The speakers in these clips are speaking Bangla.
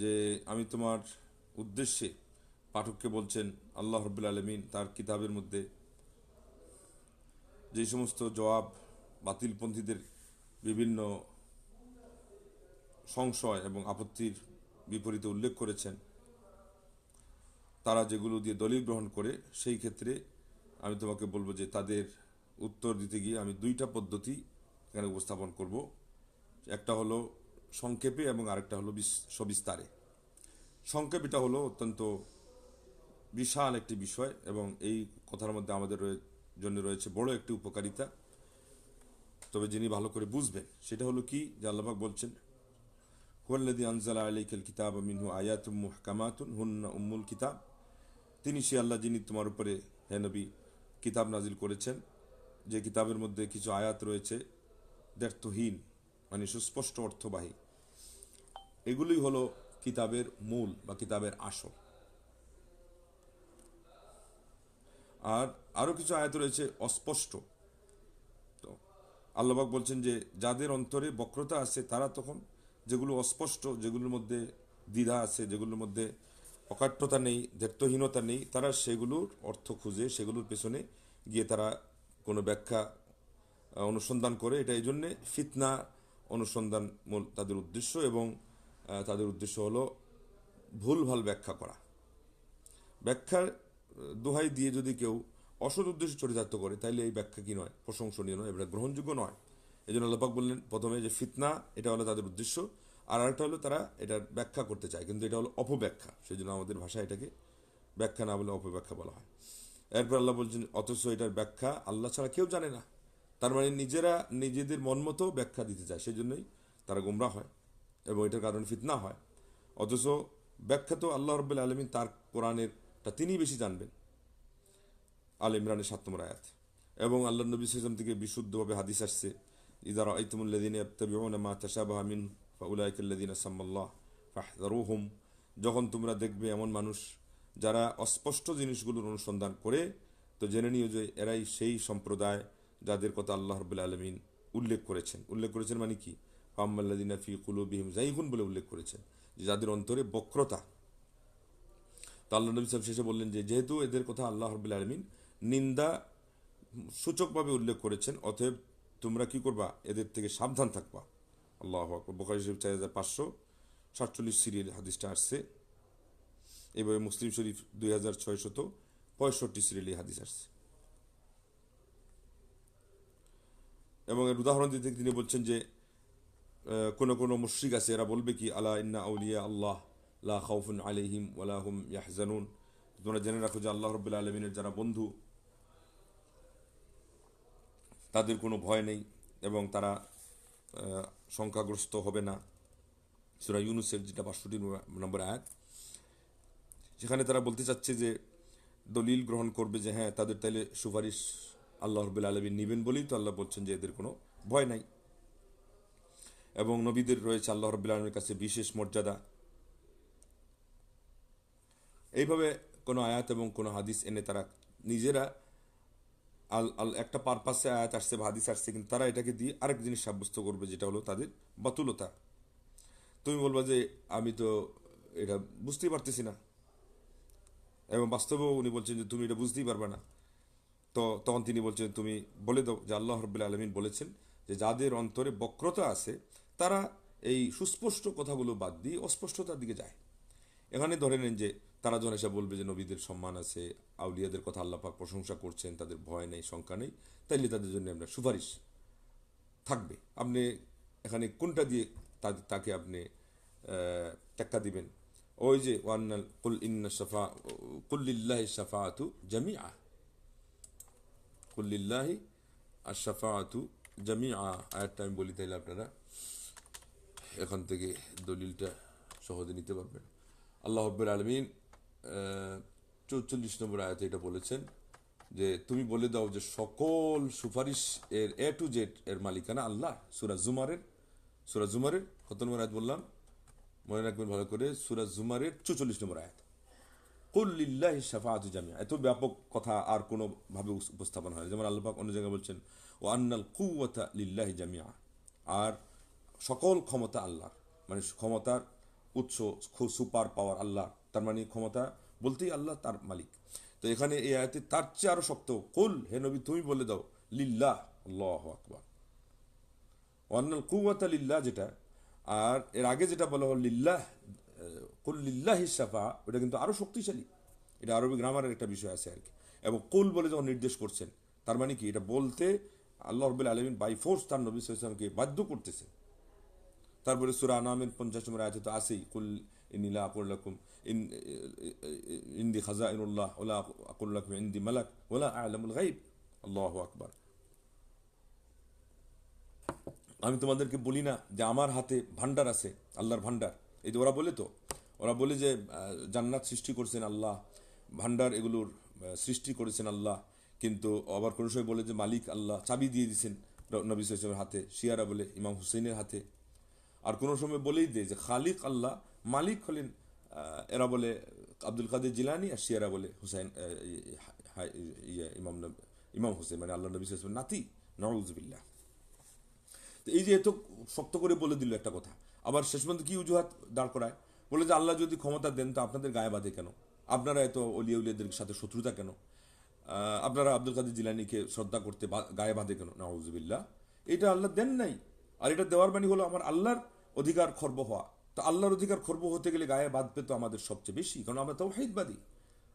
যে আমি তোমার উদ্দেশ্যে পাঠককে বলছেন, আল্লাহ রব্বুল আলমিন তার কিতাবের মধ্যে যে সমস্ত জবাব বাতিলপন্থীদের বিভিন্ন সংশয় এবং আপত্তির বিপরীতে উল্লেখ করেছেন, তারা যেগুলো দিয়ে দলিল গ্রহণ করে, সেই ক্ষেত্রে আমি তোমাকে বলব যে তাদের উত্তর দিতে গিয়ে আমি দুইটা পদ্ধতি এখানে উপস্থাপন করব। একটা হলো সংক্ষেপে এবং আরেকটা হলো বিস- সবিস্তারে। সংক্ষেপ এটা হলো অত্যন্ত বিশাল একটি বিষয় এবং এই কথার মধ্যে আমাদের জন্য রয়েছে বড় একটি উপকারিতা। তবে যিনি ভালো করে বুঝবেন, সেটা হলো কি? যে আল্লাহাক বলছেন হুয়াল্লাদি আনজালা আলাইকাল কিতাব মিনহু আয়াতুম মুহকামাতুন, হুন্না উম্মুল কিতাব। তিনি সে আল্লাহ যিনি তোমার উপরে, হে নবী, কিতাব নাজিল করেছেন। যে কিতাবের মধ্যে কিছু আয়াত রয়েছে দ্ব্যর্থহীন মানে সুস্পষ্ট অর্থবাহী। এগুলি হলো কিতাবের মূল বা কিতাবের আসল। আর আরও কিছু আয়াত রয়েছে অস্পষ্ট। তো আল্লাহবাক বলছেন যে, যাদের অন্তরে বক্রতা আছে তারা তখন যেগুলো অস্পষ্ট, যেগুলোর মধ্যে দ্বিধা আছে, যেগুলোর মধ্যে অকাট্যতা নেই, দ্ব্যর্থহীনতা নেই, তারা সেগুলোর অর্থ খুঁজে, সেগুলোর পেছনে গিয়ে তারা কোনো ব্যাখ্যা অনুসন্ধান করে। এটা এই জন্যে ফিতনা অনুসন্ধান মূল তাদের উদ্দেশ্য এবং তাদের উদ্দেশ্য হলো ভুলভাল ব্যাখ্যা করা। ব্যাখ্যার দোহাই দিয়ে যদি কেউ অসৎ উদ্দেশ্যে চরিতার্থ করে তাহলে এই ব্যাখ্যা কি নয়? প্রশংসনীয় নয়, এটা গ্রহণযোগ্য নয়। এই জন্য আল্লাপাক বললেন, প্রথমে যে ফিতনা, এটা হলো তাদের উদ্দেশ্য, আর আরেকটা হলো তারা এটার ব্যাখ্যা করতে চায়, কিন্তু এটা হলো অপব্যাখ্যা। সেই জন্য আমাদের ভাষায় এটাকে ব্যাখ্যা না বলে অপব্যাখ্যা বলা হয়। এরপর আল্লাহ বলছেন, অথচ এটার ব্যাখ্যা আল্লাহ ছাড়া কেউ জানে না। তার মানে নিজেরা নিজেদের মন মতো ব্যাখ্যা দিতে চায় সেই জন্যই তারা গোমরা হয় এবং এটার কারণে ফিতনা হয়। অথচ ব্যাখ্যা তো আল্লাহ রব্বুল আলমিন তার কোরআনের তা তিনিই বেশি জানবেন। আল ইমরানের সাত নম্বর আয়াত। এবং আল্লাহ নবী সাল্লাম থেকে বিশুদ্ধভাবে হাদিস আসছে ইদার ফাহযারুহুম। যখন তোমরা দেখবে এমন মানুষ যারা অস্পষ্ট জিনিসগুলোর অনুসন্ধান করে, তো জেনে নিও যে এরাই সেই সম্প্রদায় যাদের কথা আল্লাহ রাব্বুল আলমিন উল্লেখ করেছেন। উল্লেখ করেছেন মানে কি? ফাম্মাল্লাযিনা ফি কুলুবিহিম জাইগুন বলে উল্লেখ করেছেন, যে যাদের অন্তরে বক্রতা। তো আল্লাহ নবী সাহেব শেষে বললেন যে, যেহেতু এদের কথা আল্লাহ রবিল আলমিন নিন্দা সূচকভাবে উল্লেখ করেছেন, অতএব তোমরা কি করবা? এদের থেকে সাবধান থাকবা। আল্লাহ বোখারি শরীফ চার হাজার পাঁচশো সাতচল্লিশ সিরিয়াল হাদিসটা আসছে। এভাবে মুসলিম শরীফ দুই হাজার ছয়শত পঁয়ষট্টি সিরিয়াল হাদিস আসছে। এবং এর উদাহরণ দিতে তিনি বলছেন যে কোনো কোনো মুশ্রিক আছে, এরা বলবে কি, আলা ইন্না আউলিয়া আল্লাহ, লা খাউফুন আলাইহিম ওয়ালা হুম ইয়াহজানুন। তোমরা জেনে রাখো যে আল্লাহ রব্বুল আলমিনের যারা বন্ধু, তাদের কোনো ভয় নেই এবং তারা সংখ্যাগ্রস্ত হবে না। সুরা ইউনুসের যেটা পাঁচশোটি নম্বর আয়াত সেখানে তারা বলতে চাচ্ছে যে, দলিল গ্রহণ করবে যে হ্যাঁ তাদের তাইলে সুপারিশ আল্লাহ রব্বুল আলমিন নিবেন বলেই তো আল্লাহ বলছেন যে এদের কোনো ভয় নাই। এবং নবীদের রয়েছে আল্লাহ রব্বুল আলমের কাছে বিশেষ মর্যাদা। এইভাবে কোনো আয়াত এবং কোনো হাদিস এনে তারা নিজেরা আল আল, একটা পারপাসে আয়াত আসছে বা হাদিস আসছে, কিন্তু তারা এটাকে দিয়ে আরেক জিনিস সাব্যস্ত করবে, যেটা হলো তাদের বাতুলতা। তুমি বলবা যে আমি তো এটা বুঝতেই পারতেছি না। এবং বাস্তবেও উনি বলছেন যে তুমি এটা বুঝতেই পারবে না। তো তখন তিনি বলছেন, তুমি বলে দাও যে আল্লাহ রব্বুল আলমিন বলেছেন যে যাদের অন্তরে বক্রতা আছে, তারা এই সুস্পষ্ট কথাগুলো বাদ দিয়ে অস্পষ্টতার দিকে যায়। এখানে ধরে নেন যে তারা যখন এসে বলবে যে নবীদের সম্মান আছে, আউলিয়াদের কথা আল্লাহ পাক প্রশংসা করছেন, তাদের ভয় নেই, শঙ্কা নেই, তাইলে তাদের জন্য আপনার সুপারিশ থাকবে। আপনি এখানে কোনটা দিয়ে তাকে আপনি টেক্কা দিবেন? ওই যে, ওয়ান্নাল, কুল ইন্না সাফা কুল্লিল্লাহি সাফাআতু জামিআ। কুল্লিল্লাহি আর সাফাআতু জামিআ। আয়াতটা আমি বলি তাইলে আপনারা এখান থেকে দলিলটা সহজে নিতে পারবেন। আল্লাহ হব্বুল আলমিন চৌচল্লিশ নম্বর আয়াতে এটা বলেছেন যে, তুমি বলে দাও যে সকল সুপারিশ এর এ টু জেড এর মালিকানা আল্লাহ। সুরাজ জুমারের সুরাজ জুমারের কত নম্বর আয়াত বললাম। মনে রাখবেন ভালো করে সুরাজ জুমারের চৌচল্লিশ নম্বর আয়াত। কুল্লিল্লাহ শাফাআতু জামিয়া এত ব্যাপক কথা আর কোনো ভাবে উস- উপস্থাপন হয় যেমন আল্লাহ অন্য জায়গায় বলছেন ও আন্নাল কুওয়াতা লিল্লাহি জামিয়া আর সকল ক্ষমতা আল্লাহর। মানে ক্ষমতার উৎস সুপার পাওয়ার আল্লাহ তার মানে ক্ষমতা বলতেই আল্লাহ তার মালিক। তো এখানে এই আয়াতে তার চেয়ে আরও শক্ত, কুল, হে নবী, তুমি বলে দাও, লিল্লাহ, আল্লাহ আকবার। ওয়ান্নাল কুওয়াতা লিল্লাহ যেটা, আর এর আগে যেটা বলা হল, লিল্লাহ কুল লিল্লাহ সাফা ওটা কিন্তু আরও শক্তিশালী। এটা আরবি গ্রামারের একটা বিষয় আছে আর কি। এবং কুল বলে যখন নির্দেশ করছেন, তার মানে কি? এটা বলতে আল্লাহ রবিল আলমিন বাই ফোর্স তার নবী সাল্লামকে বাধ্য করতেছে তারপরে সুরা আনামের পঞ্চাশ নম্বর আয়াতে তো আসেই কুল ইনিলা আকুল্লাকুম ইন ইন্দি খাজা ইনুল্লাহ ওলা আকুল্লাকুম ইন্দি মালাক ওলা আলমুল গাইব আল্লাহ আকবার। আমি তোমাদেরকে বলি না যে আমার হাতে ভান্ডার আছে, আল্লাহর ভান্ডার এই যে ওরা বলে তো ওরা বলে যে জান্নাত সৃষ্টি করছেন আল্লাহ, ভান্ডার এগুলোর সৃষ্টি করেছেন আল্লাহ, কিন্তু আবার কোনো সময় বলে যে, মালিক আল্লাহ চাবি দিয়ে দিয়েছেন নবী সাল্লামের হাতে, শিয়ারা বলে, ইমাম হুসেনের হাতে। আর কোনো সময় বলেই দেয় যে, খালিক আল্লাহ মালিক হলেন এরা বলে, আব্দুল কাদের জিলানি আর শিয়ারা বলে, হুসাইন ইমাম ইমাম হুসেন মানে আল্লাহ নবী সাল্লামের নাতি নওয়াজবিল্লাহ তো এই যে এত শক্ত করে বলে দিল একটা কথা। আবার শেষ পর্যন্ত কি অজুহাত দাঁড় করায়? বলে যে আল্লাহ যদি ক্ষমতা দেন, তো আপনাদের গায়ে বাঁধে কেন? আপনারা এত অলিয়া উলিয়াদের সাথে শত্রুতা কেন? আপনারা আব্দুল কাদের জিলানিকে শ্রদ্ধা করতে গায়ে বাঁধে কেন? নাউজুবিল্লাহ। এটা আল্লাহ দেন নাই। আর এটা দেওয়ার বাণী হলো আমার আল্লাহর অধিকার খর্ব হওয়া। তো আল্লাহর অধিকার খর্ব হতে গেলে গায়ে বাঁধবে তো আমাদের সবচেয়ে বেশি, কারণ আমরা তৌহিদবাদী।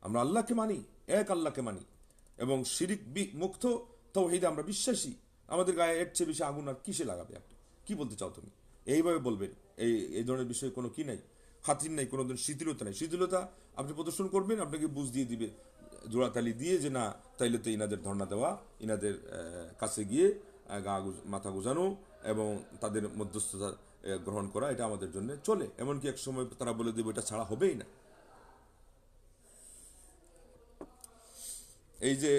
আমরা আল্লাহকে মানি, এক আল্লাহকে মানি। এবং শিরিক মুক্ত তৌহিদে আমরা বিশ্বাসী। আমাদের গায়ে এর চেয়ে বেশি আগুন আর কিসে লাগাবে আপনি? কি বলতে চাও তুমি? এইভাবে বলবেন এই এই ধরনের বিষয়ে কোনো কি নাই? খাতির নাই কোনো ধরনের শিথিলতা নাই। শিথিলতা আপনি প্রদর্শন করবেন, আপনাকে বুঝ দিয়ে দিবে জোড়াতালি দিয়ে যে না, তাইলে তো ইনাদের ধর্ণা দেওয়া, ইনাদের কাছে গিয়ে গা মাথা গুজানো এবং তাদের মধ্যস্থতা গ্রহণ করা, এটা আমাদের জন্য চলে। এমনকি এক সময় তারা বলে দেবে, এটা ছাড়া হবেই না। এই যে,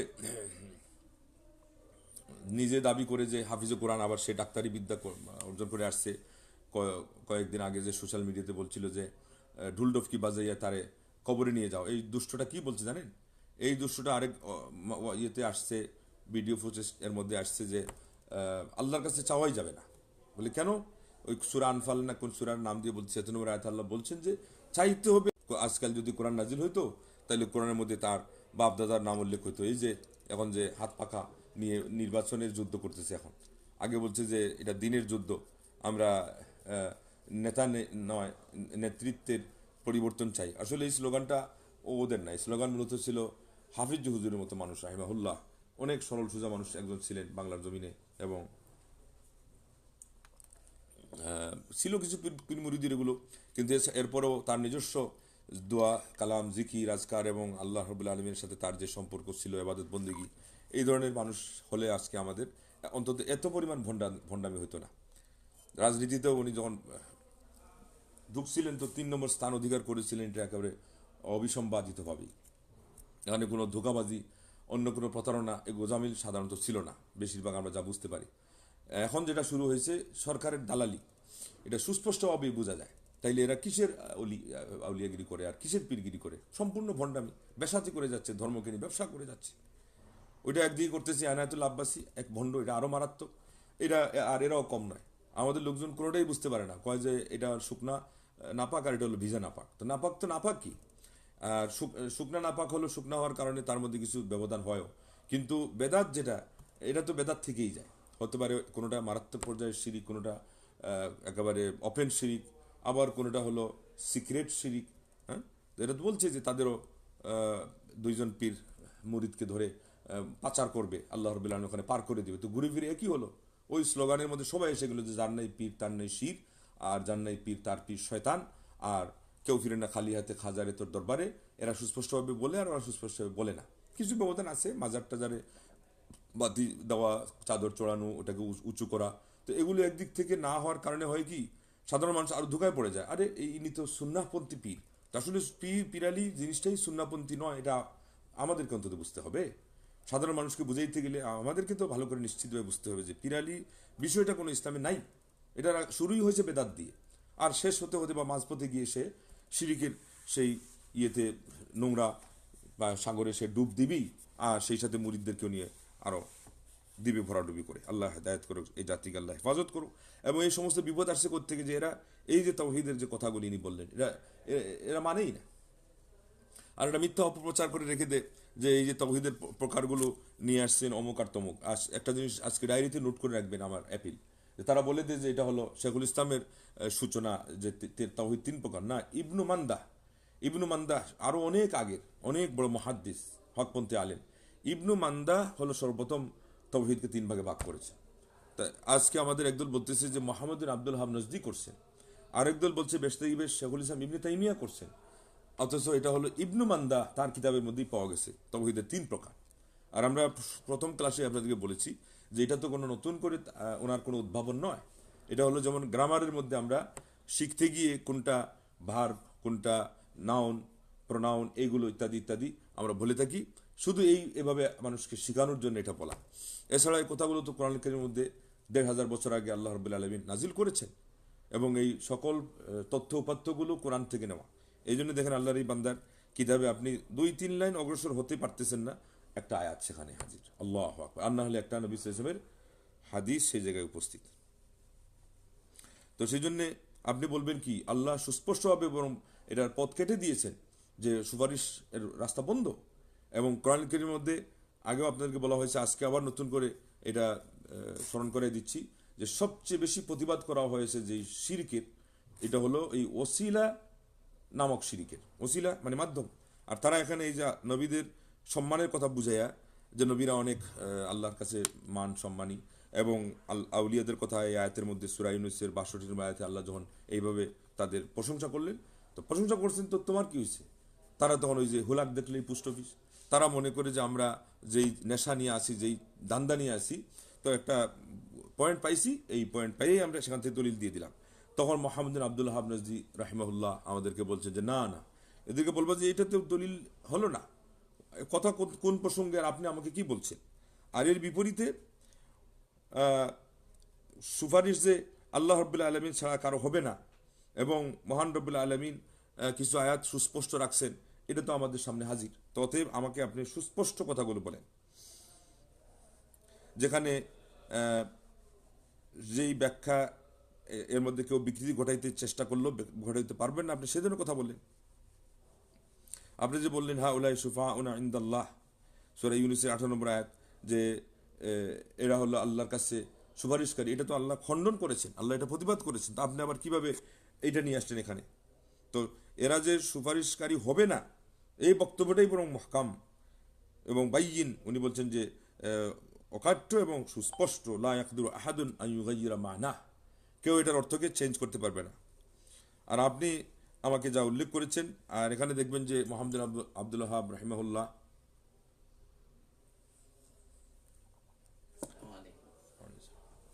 নিজে দাবি করে যে হাফিজে কোরআন আবার সে ডাক্তারি বিদ্যা অর্জন করে আসছে কয়েকদিন আগে যে সোশ্যাল মিডিয়াতে বলছিল যে ঢুলডফকি বাজাইয়া তারে কবরে নিয়ে যাও। এই দুষ্টটা কি বলছে জানেন? এই দুষ্টটা আরেক ইয়েতে আসছে, ভিডিও ফুটেজ এর মধ্যে আসছে যে আল্লাহর কাছে চাওয়াই যাবে না। বলে কেন? ওই সুরা আনফাল না কোন সুরার নাম দিয়ে বলছে চেতন আয়াত আল্লাহ বলছেন যে, চাইতে হবে। আজকাল যদি কোরআন নাজিল হইতো তাহলে কোরআনের মধ্যে তার বাপ দাদার নাম উল্লেখ হইতো। এই যে, এখন যে হাত পাখা নিয়ে নির্বাচনের যুদ্ধ করতেছে এখন। আগে বলছে যে, এটা দিনের যুদ্ধ। আমরা নেতা নয়, নেতৃত্বের পরিবর্তন চাই। আসলে এই স্লোগানটা ও ওদের না। এই স্লোগান মূলত ছিল হাফিজ হুজুরের মতো মানুষ, রাহিমাহুল্লাহ। অনেক সরল, সোজা মানুষ একজন ছিলেন বাংলার জমিনে এবং ছিল কিছু পীর এগুলো। কিন্তু এরপরেও তার নিজস্ব দোয়া, কালাম জিকি রাজকার এবং আল্লাহ রবুল্লা আলমীর সাথে তার যে সম্পর্ক ছিল এবাদত বন্দিগি, এই ধরনের মানুষ হলে আজকে আমাদের অন্তত এত পরিমাণ ভণ্ডা, ভণ্ডামি হতো না। রাজনীতিতেও উনি যখন ঢুকছিলেন তো তিন নম্বর স্থান অধিকার করেছিলেন এটা একেবারে অবিসম্বাদিতভাবেই এখানে কোনো ধোকাবাজি, অন্য কোনো প্রতারণা এ গোজামিল সাধারণত ছিল না, বেশিরভাগ আমরা যা বুঝতে পারি। এখন যেটা শুরু হয়েছে, সরকারের দালালি। এটা সুস্পষ্টভাবেই বোঝা যায়। তাইলে এরা কিসের অলি আউলিয়াগিরি করে আর কিসের পীরগিরি করে? সম্পূর্ণ ভণ্ডামি। বেসাতি করে যাচ্ছে, ধর্মকে নিয়ে ব্যবসা করে যাচ্ছে। ওইটা একদিকে করতেছে আনায়তুল আব্বাসী, এক ভণ্ড, এটা আরও মারাত্মক। এটা আর এরাও কম নয়। আমাদের লোকজন কোনোটাই বুঝতে পারে না। কয় যে এটা শুকনা, নাপাক আর এটা হলো ভিজা নাপাক। তো নাপাক তো নাপাক কি? আর শুকনা নাপাক হলো শুকনা হওয়ার কারণে তার মধ্যে কিছু ব্যবধান হয়ও। কিন্তু বেদাত যেটা, এটা তো বেদাত থেকেই যায়। হতে পারে কোনোটা মারাত্মক পর্যায়ের শিরিক, কোনোটা একেবারে ওপেন শিরিক, আবার কোনোটা হলো সিক্রেট শিরিক হ্যাঁ? এটা তো বলছে যে তাদেরও দুইজন পীর মুরিদকে ধরে পাচার করবে। আল্লাহ রবিল ওখানে পার করে দিবে। তো ঘুরে ফিরে একই হলো? ওই স্লোগানের মধ্যে সবাই এসে গেলো যে, যার নাই পীর, তার নেই শির, আর যার নাই পীর, তার পীর শয়তান, আর কেউ ফিরে না খালি হাতে খাজারে তোর দরবারে। এরা সুস্পষ্টভাবে বলে আর ওরা সুস্পষ্টভাবে বলে না। কিছু ব্যবধান আছে, মাজার টাজারে বাতি দেওয়া, চাদর চড়ানো, ওটাকে উচ- করা। তো এগুলো একদিক থেকে না হওয়ার কারণে হয় কি, সাধারণ মানুষ আরও ধোকায় পড়ে যায়। আরে, এই ইনি তো সুন্নাপন্থী পীর। আসলে পীর, পিরালি জিনিসটাই সুন্নাপন্থী নয়, এটা আমাদেরকে অন্তত বুঝতে হবে। সাধারণ মানুষকে বুঝাইতে গেলে আমাদেরকে তো ভালো করে নিশ্চিতভাবে বুঝতে হবে যে পিরালি বিষয়টা কোনো ইসলামে নাই। এটা শুরুই হয়েছে বেদাত দিয়ে। আর শেষ হতে হতে বা মাঝপথে গিয়ে সে শিরিকের সেই ইয়েতে নোংরা বা সাগরে সে ডুব দিবি আর সেই সাথে মুরিদদেরকেও নিয়ে আরও দিবে ভরাডুবি করে। আল্লাহ হেদায়ত করুক, এই জাতিকে আল্লাহ হেফাজত করুক। এবং এই সমস্ত বিপদ আসছে থেকে যে এরা, এই যে তৌহিদের যে কথাগুলি ইনি বললেন, এরা এরা মানেই না। আর একটা মিথ্যা অপপ্রচার করে রেখে দে যে এই যে তৌহিদের প্রকারগুলো নিয়ে আসছেন অমুক আর তমুক। আজ একটা জিনিস আজকে ডায়েরিতে নোট করে রাখবেন আমার অ্যাপিল তারা বলে দেয় যে এটা হলো শেখুল ইসলামের সূচনা যে তে- তে- তিন প্রকার। না, ইবনু মান্দা ইবনু মান্দা আরও অনেক আগের, অনেক বড় মহাদ্দিস, হকপন্থী আলেম। ইবনু মান্দা হলো সর্বপ্রথম তৌহিদকে তিন ভাগে ভাগ করেছে। তা আজকে আমাদের একদল বলতেছে যে মোহাম্মদ আব্দুল হাব নজদি করছেন। আরেক দল বলছে বেশতাইবেশ শেখুল ইসলাম ইবনে তাইমিয়া করছেন। অথচ এটা হলো ইবনু মান্দা, তার কিতাবের মধ্যেই পাওয়া গেছে। তৌহিদের তিন প্রকার। আর আমরা প্রথম ক্লাসে আপনাদেরকে বলেছি যে এটা তো কোনো নতুন করে ওনার কোনো উদ্ভাবন নয়। এটা হলো যেমন গ্রামারের মধ্যে আমরা শিখতে গিয়ে কোনটা ভার কোনটা নাউন, প্রোনাউন, এইগুলো ইত্যাদি ইত্যাদি আমরা বলে থাকি। শুধু এই এভাবে মানুষকে শেখানোর জন্য এটা বলা। এছাড়া এই কথাগুলো তো কোরআন কারীমের মধ্যে দেড় হাজার বছর আগে আল্লাহ রবুল্লা আলমিন নাজিল করেছেন। এবং এই সকল তথ্য উপাত্তগুলো কোরআন থেকে নেওয়া। এই জন্য দেখেন আল্লাহর এই বান্দার কিতাবে আপনি দুই, তিন লাইন অগ্রসর হতে পারতেছেন না। একটা আয়াত সেখানে হাজির। আল্লাহ আকবার। আর না হলে একটা নবী ইসলামের হাদিস সেই জায়গায় উপস্থিত। তো সেই জন্য আপনি বলবেন কি, আল্লাহ সুস্পষ্টভাবে বরং এটার পথ কেটে দিয়েছেন যে সুপারিশ এর রাস্তা বন্ধ। এবং কোরআন মধ্যে আগেও আপনাদেরকে বলা হয়েছে, আজকে আবার নতুন করে এটা স্মরণ করে দিচ্ছি যে সবচেয়ে বেশি প্রতিবাদ করা হয়েছে যে শিরকের, এটা হলো এই ওসিলা নামক শিরিকের ওসিলা মানে মাধ্যম। আর তারা এখানে এই যা নবীদের সম্মানের কথা বুঝাইয়া যে নবীরা অনেক আল্লাহর কাছে মান সম্মানী এবং আল- আউলিয়াদের কথা এই আয়াতের মধ্যে সুরা ইউনুসের বাষট্টি নম্বর আয়াতে আল্লাহ যখন এইভাবে তাদের প্রশংসা করলেন, তো প্রশংসা করছেন তো তোমার কি হয়েছে? তারা তখন ওই যে হুলাক দেখলেই পুষ্ট অফিস। তারা মনে করে যে আমরা যেই নেশা নিয়ে আসি, যেই দান্দা নিয়ে আসি, তো একটা পয়েন্ট পাইছি, এই পয়েন্ট পাইয়েই আমরা সেখান থেকে দলিল দিয়ে দিলাম। তখন মোহাম্মদিন আব্দুল হাব নজদি রাহিমাহুল্লাহ আমাদেরকে বলছে যে, না না। এদেরকে বলব যে, এটা তো দলিল হলো না। কথা কোন- প্রসঙ্গে আপনি আমাকে কি বলছেন? আর এর বিপরীতে সুপারিশ যে আল্লাহ রব্বুল্লাহ আলমিন ছাড়া কারও হবে না এবং মহান রব্বুল্লাহ আলমিন কিছু আয়াত সুস্পষ্ট রাখছেন, এটা তো আমাদের সামনে হাজির। তো আমাকে আপনি সুস্পষ্ট কথাগুলো বলেন। যেখানে যেই ব্যাখ্যা এর মধ্যে কেউ বিকৃতি ঘটাইতে চেষ্টা করল ঘটাইতে পারবেন না। আপনি সেজন্য কথা বললেন। আপনি যে বললেন হা উলাই সুফা উনা ইন্দাল্লাহ। সোরা ইউনিসের আঠারো নম্বর আয়াত, যে এরা হলো আল্লাহর কাছে সুপারিশকারী। এটা তো আল্লাহ খণ্ডন করেছেন, আল্লাহ এটা প্রতিবাদ করেছেন। তো আপনি আবার কীভাবে এটা নিয়ে আসছেন এখানে? তো এরা যে সুপারিশকারী হবে না, এই বক্তব্যটাই বরং মহকাম এবং বাইয়িন। উনি বলছেন যে অকাট্য এবং সুস্পষ্ট, লা আহাদুন আন ইউগাইয়িরা মানা কেউ এটার অর্থকে চেঞ্জ করতে পারবে না। আর আপনি আমাকে যা উল্লেখ করেছেন, আর এখানে দেখবেন যে মোহাম্মদ আব্দুল হাব রাহিমাহুল্লাহ।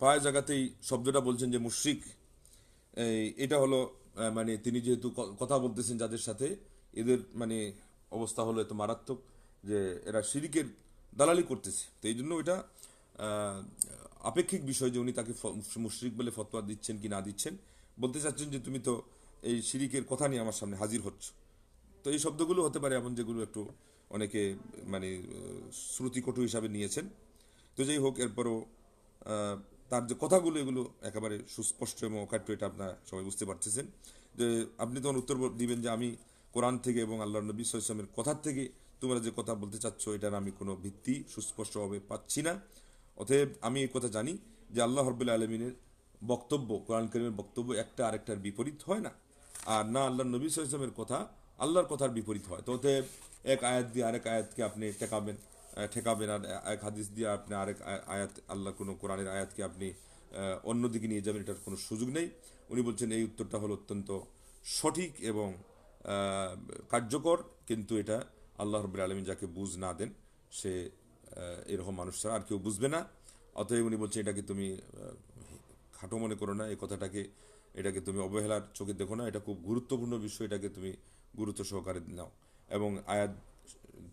প্রায় জায়গাতেই শব্দটা বলছেন যে মুশরিক। এটা হলো মানে তিনি যেহেতু কথা বলতেছেন যাদের সাথে, এদের মানে অবস্থা হলো এত মারাত্মক যে এরা শিরিকের দালালি করতেছে। তো এই জন্য এটা আপেক্ষিক বিষয় যে উনি তাকে মুশরিক বলে ফতোয়া দিচ্ছেন কি না দিচ্ছেন, বলতে চাচ্ছেন যে তুমি তো এই শিরিকের কথা নিয়ে আমার সামনে হাজির হচ্ছ। তো এই শব্দগুলো হতে পারে এমন যেগুলো একটু অনেকে মানে শ্রুতিকটু হিসাবে নিয়েছেন। তো যাই হোক, এরপরও তার যে কথাগুলো, এগুলো একেবারে সুস্পষ্ট এবং অকাট্য, এটা আপনারা সবাই বুঝতে পারতেছেন। যে আপনি তখন উত্তর দিবেন যে আমি কোরআন থেকে এবং আল্লাহ নবী সাল্লামের কথার থেকে তোমরা যে কথা বলতে চাচ্ছ, এটার আমি কোনো ভিত্তি সুস্পষ্টভাবে পাচ্ছি না। অতএব আমি এই কথা জানি যে আল্লাহ হরবুল্লা আলমিনের বক্তব্য, কোরআন করিমের বক্তব্য একটা আরেকটার বিপরীত হয় না। আর না আল্লাহ নবী সাল্লামের কথা, আল্লাহর কথার বিপরীত হয়। তো অতএব এক আয়াত দিয়ে আরেক আয়াতকে আপনি ঠেকাবেন ঠেকাবেন আর এক হাদিস দিয়ে আপনি আরেক আয়- আয়াত আল্লাহ কোনো কোরআনের আয়াতকে আপনি অন্যদিকে নিয়ে যাবেন, এটার কোনো সুযোগ নেই। উনি বলছেন এই উত্তরটা হলো অত্যন্ত সঠিক এবং কার্যকর, কিন্তু এটা আল্লাহ রবুল আলমিন যাকে বুঝ না দেন, সে এরকম মানুষ ছাড়া। আর কেউ বুঝবে না, অতএব উনি বলছেন এটাকে তুমি খাটো মনে করো না, এই কথাটাকে, এটাকে তুমি অবহেলার চোখে দেখো না, এটা খুব গুরুত্বপূর্ণ বিষয়, এটাকে তুমি গুরুত্ব সহকারে নাও। এবং আয়াত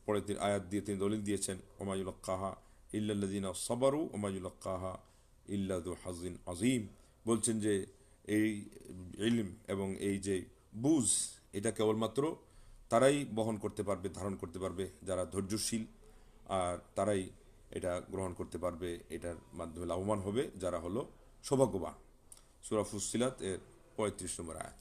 পরে তিনি আয়াত দিয়ে তিনি দলিল দিয়েছেন ওমায়ুল কাহা ইল্লাল্লাদিনা সবারু ওমায়ুল কাহা ইল্লাদু হাজিন আজিম বলছেন যে, এই ইলম এবং এই যে বুঝ, এটা কেবলমাত্র তারাই বহন করতে পারবে, ধারণ করতে পারবে, যারা ধৈর্যশীল তারাই এটা গ্রহণ করতে পারবে, এটার মাধ্যমে লাভবান হবে যারা হলো সৌভাগ্যবান। সুরা ফুসিলাত এর পঁয়ত্রিশ নম্বর আয়াত।